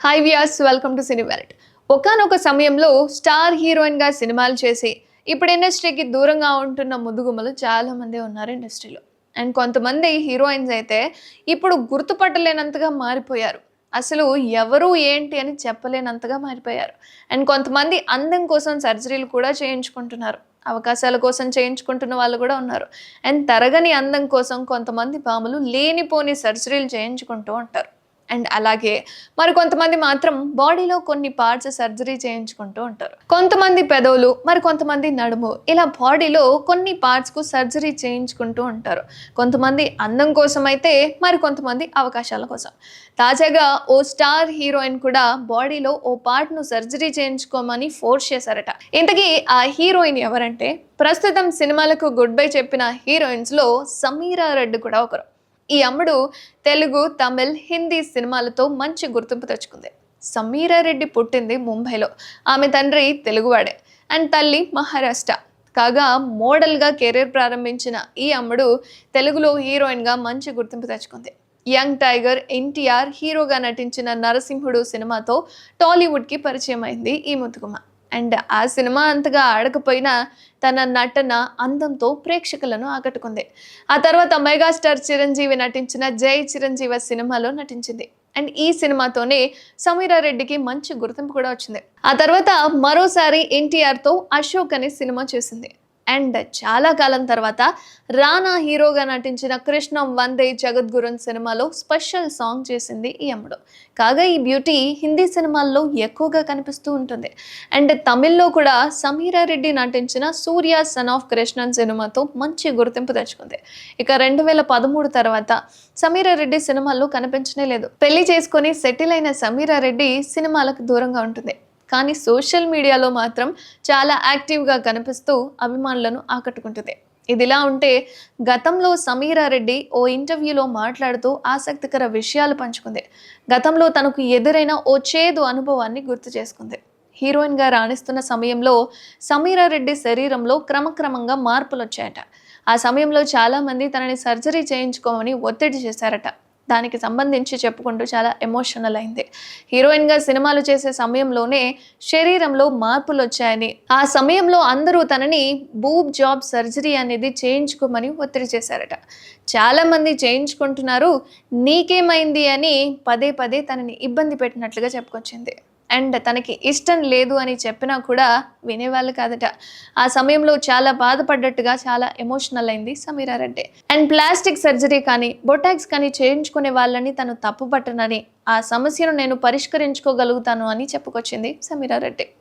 Hi viewers welcome to cine wallet ఒకనొక సమయంలో star హీరోయిన్గా సినిమాలు చేసి ఇప్పుడు ఇండస్ట్రీకి దూరంగా ఉంటున్న ముదుగుమలు చాలామంది ఉన్నారు ఇండస్ట్రీలో. అండ్ కొంతమంది హీరోయిన్స్ అయితే ఇప్పుడు గుర్తుపట్టలేనంతగా మారిపోయారు. అసలు ఎవరు ఏంటి అని చెప్పలేనంతగా మారిపోయారు. అండ్ కొంతమంది అందం కోసం సర్జరీలు కూడా చేయించుకుంటున్నారు. అవకాశాల కోసం చేయించుకుంటున్న వాళ్ళు కూడా ఉన్నారు. అండ్ తరగని అందం కోసం కొంతమంది పాములు లేనిపోని సర్జరీలు చేయించుకుంటూ ఉంటారు. అండ్ అలాగే మరి కొంతమంది మాత్రం బాడీలో కొన్ని పార్ట్స్ సర్జరీ చేయించుకుంటూ ఉంటారు. కొంతమంది పెదవులు మరి కొంతమంది నడుము ఇలా బాడీలో కొన్ని పార్ట్స్కు సర్జరీ చేయించుకుంటూ ఉంటారు. కొంతమంది అందం కోసం అయితే మరి కొంతమంది అవకాశాల కోసం. తాజాగా ఓ స్టార్ హీరోయిన్ కూడా బాడీలో ఓ పార్ట్ను సర్జరీ చేయించుకోమని ఫోర్స్ చేశారట. ఇంతకీ ఆ హీరోయిన్ ఎవరంటే ప్రస్తుతం సినిమాలకు గుడ్ బై చెప్పిన హీరోయిన్స్లో సమీరా రెడ్డి కూడా ఒకరు. ఈ అమ్మడు తెలుగు తమిళ్ హిందీ సినిమాలతో మంచి గుర్తింపు తెచ్చుకుంది. సమీరా రెడ్డి పుట్టింది ముంబైలో. ఆమె తండ్రి తెలుగువాడే అండ్ తల్లి మహారాష్ట్ర. కాగా మోడల్గా కెరీర్ ప్రారంభించిన ఈ అమ్మడు తెలుగులో హీరోయిన్గా మంచి గుర్తింపు తెచ్చుకుంది. యంగ్ టైగర్ ఎన్టీఆర్ హీరోగా నటించిన నరసింహుడు సినిమాతో టాలీవుడ్కి పరిచయం అయింది ఈ ముతుకుమ అండ్ ఆ సినిమా అంతగా ఆడకపోయినా తన నటన అందంతో ప్రేక్షకులను ఆకట్టుకుంది. ఆ తర్వాత మెగాస్టార్ చిరంజీవి నటించిన జై చిరంజీవి సినిమాలో నటించింది. అండ్ ఈ సినిమాతోనే సమీరారెడ్డికి మంచి గుర్తింపు కూడా వచ్చింది. ఆ తర్వాత మరోసారి ఎన్టీఆర్తో అశోక్ అనే సినిమా చేసింది. అండ్ చాలా కాలం తర్వాత రానా హీరోగా నటించిన కృష్ణం వందే జగద్గురున్ సినిమాలో స్పెషల్ సాంగ్ చేసింది ఈ అమ్మడు. కాగా ఈ బ్యూటీ హిందీ సినిమాల్లో ఎక్కువగా కనిపిస్తూ ఉంటుంది. అండ్ తమిళ్ళో కూడా సమీరా రెడ్డి నటించిన సూర్య సన్ ఆఫ్ కృష్ణన్ సినిమాతో మంచి గుర్తింపు తెచ్చుకుంది. ఇక రెండు వేల పదమూడు తర్వాత సమీరా రెడ్డి సినిమాల్లో కనిపించనే లేదు. పెళ్ళి చేసుకుని సెటిల్ అయిన సమీరా రెడ్డి సినిమాలకు దూరంగా ఉంటుంది. కానీ సోషల్ మీడియాలో మాత్రం చాలా యాక్టివ్గా కనిపిస్తూ అభిమానులను ఆకట్టుకుంటుంది. ఇదిలా ఉంటే గతంలో సమీరా రెడ్డి ఓ ఇంటర్వ్యూలో మాట్లాడుతూ ఆసక్తికర విషయాలు పంచుకుంది. గతంలో తనకు ఎదురైన ఓ చేదు అనుభవాన్ని గుర్తు చేసుకుంది. హీరోయిన్గా రాణిస్తున్న సమయంలో సమీరా రెడ్డి శరీరంలో క్రమక్రమంగా మార్పులు వచ్చాయట ఆ సమయంలో చాలామంది తనని సర్జరీ చేయించుకోమని ఒత్తిడి చేశారట. దానికి సంబంధించి చెప్పుకుంటూ చాలా ఎమోషనల్ అయింది. హీరోయిన్గా సినిమాలు చేసే సమయంలోనే శరీరంలో మార్పులు వచ్చాయని ఆ సమయంలో అందరూ తనని బూబ్ జాబ్ సర్జరీ అనేది చేయించుకోమని ఒత్తిడి చేశారట. చాలామంది చేయించుకుంటున్నారు నీకేమైంది అని పదే పదే తనని ఇబ్బంది పెట్టినట్లుగా చెప్పుకొచ్చింది. అండ్ తనకి ఇష్టం లేదు అని చెప్పినా కూడా వినేవాళ్ళు కాదట. ఆ సమయంలో చాలా బాధపడ్డట్టుగా చాలా ఎమోషనల్ అయింది Sameera Reddy. And plastic surgery కానీ బొటాక్స్ కానీ చేయించుకునే వాళ్ళని తను తప్పుపట్టనని ఆ సమస్యను నేను పరిష్కరించుకోగలుగుతాను అని చెప్పుకొచ్చింది సమీరా రెడ్డి.